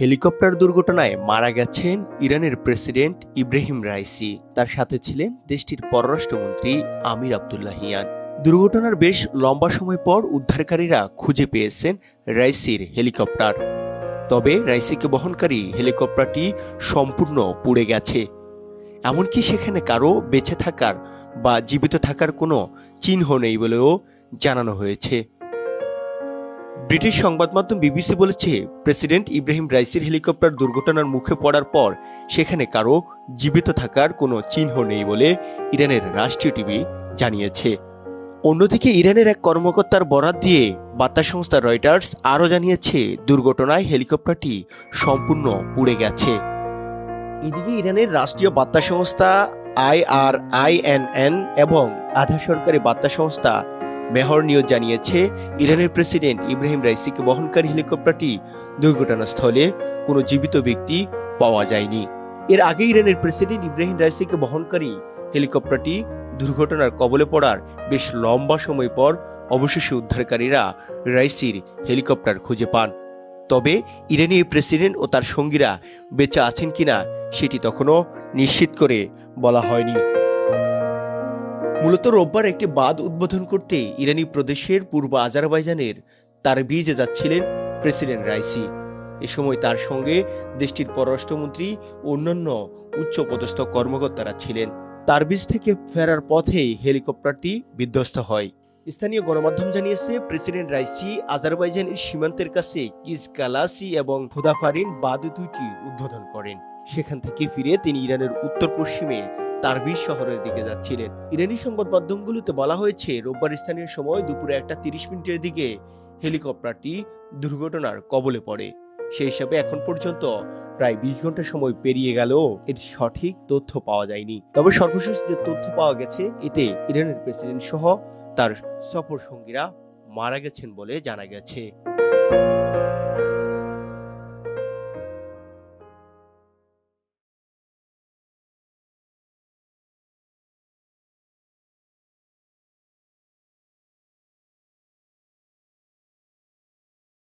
Helicopter দুর্ঘটনায় মারা গেছেন ইরানের প্রেসিডেন্ট ইব্রাহিম রাইসি। তার সাথে ছিলেন দেশটির পররাষ্ট্রমন্ত্রী আমির আবদুল্লাহিয়ান দুর্ঘটনার বেশ লম্বা সময় পর উদ্ধারকারীরা খুঁজে পেয়েছেন রাইসির হেলিকপ্টার। তবে রাইসিকে বহনকারী হেলিকপ্টারটি সম্পূর্ণ পুড়ে গেছে। এমনকি সেখানে কারও বেঁচে থাকার বা জীবিত থাকার কোনো চিহ্ন নেই বলেও জানানো হয়েছে। ব্রিটিশ সংবাদ মাধ্যম বিবিসি বলেছে, প্রেসিডেন্ট ইব্রাহিম রাইসির হেলিকপ্টার দুর্ঘটনার মুখে পড়ার পর সেখানে কারও জীবিত থাকার কোনো চিহ্ন নেই বলে ইরানের রাষ্ট্রীয় টিভি জানিয়েছে। অন্যদিকে ইরানের এক কর্মকর্তার বরাত দিয়ে বার্তা সংস্থা রয়টার্স আরও জানিয়েছে, দুর্ঘটনায় হেলিকপ্টারটি সম্পূর্ণ পুড়ে গেছে। এদিকে ইরানের রাষ্ট্রীয় বার্তা সংস্থা আইআরআইএনএন এবং আধা সরকারি বার্তা সংস্থা মেহর নিউজ জানিয়েছে, ইরানের প্রেসিডেন্ট ইব্রাহিম রাইসিকে বহনকারী হেলিকপ্টারটি দুর্ঘটনাস্থলে কোনো জীবিত ব্যক্তি পাওয়া যায়নি। এর আগে ইরানের প্রেসিডেন্ট ইব্রাহিম রাইসিকে বহনকারী হেলিকপ্টারটি দুর্ঘটনার কবলে পড়ার বেশ লম্বা সময় পর অবশেষে উদ্ধারকারীরা রাইসির হেলিকপ্টার খুঁজে পান। তবে ইরানি প্রেসিডেন্ট ও তার সঙ্গীরা বেঁচে আছেন কিনা সেটি তখনও নিশ্চিত করে বলা হয়নি। মূলত রোববার একটি বাঁধ উদ্বোধন করতে ইরানি প্রদেশের পূর্ব আজারবাইজানের তার বীজে যাচ্ছিলেন প্রেসিডেন্ট রাইসি। এ সময় তার সঙ্গে দেশটির পররাষ্ট্রমন্ত্রী অন্যান্য উচ্চপদস্থ কর্মকর্তারা ছিলেন। তার বীজ থেকে ফেরার পথেই হেলিকপ্টারটি বিধ্বস্ত হয়। স্থানীয় গণমাধ্যম জানিয়েছে, প্রেসিডেন্ট রাইসি আজারবাইজানের সীমান্তের কাছে কিজকালাসি এবং খুদাফারিন বাদ দুইটি উদ্বোধন করেন। সেখান থেকে ফিরে তিনি ইরানের উত্তর পশ্চিমে তারবিজ শহরের দিকে যাচ্ছিলেন। ইরানি সংবাদ মাধ্যমগুলোতে বলা হয়েছে, রোববার স্থানীয় সময় দুপুরে একটা তিরিশ মিনিটের দিকে হেলিকপ্টারটি দুর্ঘটনার কবলে পড়ে। সেই হিসাবে এখন পর্যন্ত প্রায় বিশ ঘণ্টা সময় পেরিয়ে গেলেও এর সঠিক তথ্য পাওয়া যায়নি। তবে সর্বশেষ যে তথ্য পাওয়া গেছে, এতে ইরানের প্রেসিডেন্ট সহ তার সফর সঙ্গীরা মারা গেছেন বলে জানা গেছে।